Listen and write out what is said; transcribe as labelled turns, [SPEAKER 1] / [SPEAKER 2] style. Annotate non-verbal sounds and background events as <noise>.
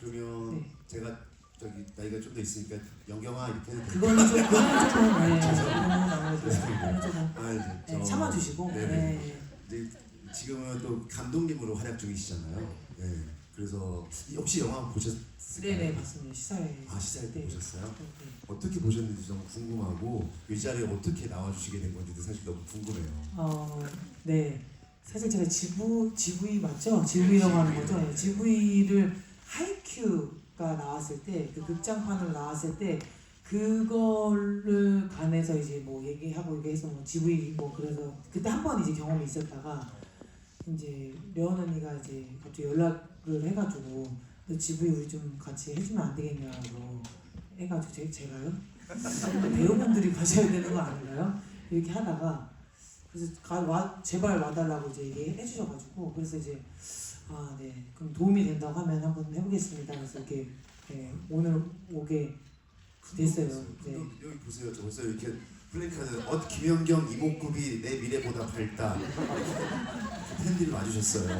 [SPEAKER 1] 그러면
[SPEAKER 2] 네.
[SPEAKER 1] 제가 저기 나이가 좀 더 있으니까 영경아 이렇게 해도 돼요?
[SPEAKER 2] 그거는 좀 그거는 조금 네. 그거는 아무래도 그거는 조금
[SPEAKER 1] 아, 이제
[SPEAKER 2] 네,
[SPEAKER 1] 저-
[SPEAKER 2] 참아주시고.
[SPEAKER 1] 네 네.
[SPEAKER 2] 네.
[SPEAKER 1] 이제 지금은 또 감독님으로 활약 중이시잖아요. 네. 그래서 이- 혹시 영화 보셨어요?
[SPEAKER 2] 네네 봤습니다. 시사회.
[SPEAKER 1] 아 시사회 때
[SPEAKER 2] 네.
[SPEAKER 1] 보셨어요?
[SPEAKER 2] 네.
[SPEAKER 1] 어떻게 보셨는지 너무 궁금하고 이 자리에 어떻게 나와주시게 된 건지도 사실 너무 궁금해요.
[SPEAKER 2] 어, 네. 사실 제가 GV, GV 맞죠? GV라고 하는 거죠? 네. GV를 하이큐가 나왔을 때, 그 극장판으로 나왔을 때, 그거를 관해서 이제 뭐 얘기하고 이게 해서 뭐 GV 뭐 그래서 그때 한 번 이제 경험이 있었다가 이제 려원 언니가 이제 갑자기 연락을 해가지고 너 GV 우리 좀 같이 해주면 안 되겠냐고 해가지고 제, 제가요? <laughs> 배우분들이 가셔야 되는 거 아닌가요? 이렇게 하다가 그래서 가, 와, 제발 와달라고 이제 얘기해 주셔가지고 그래서 이제 아 네 그럼 도움이 된다고 하면 한번 해보겠습니다. 그래서 이렇게 네, 오늘 오게 됐어요. 네.
[SPEAKER 1] 여기, 여기 보세요. 저 벌써 이렇게 플래카드 어 김연경 이목구비 내 미래보다 밝다 <laughs> 팬들이 와주셨어요.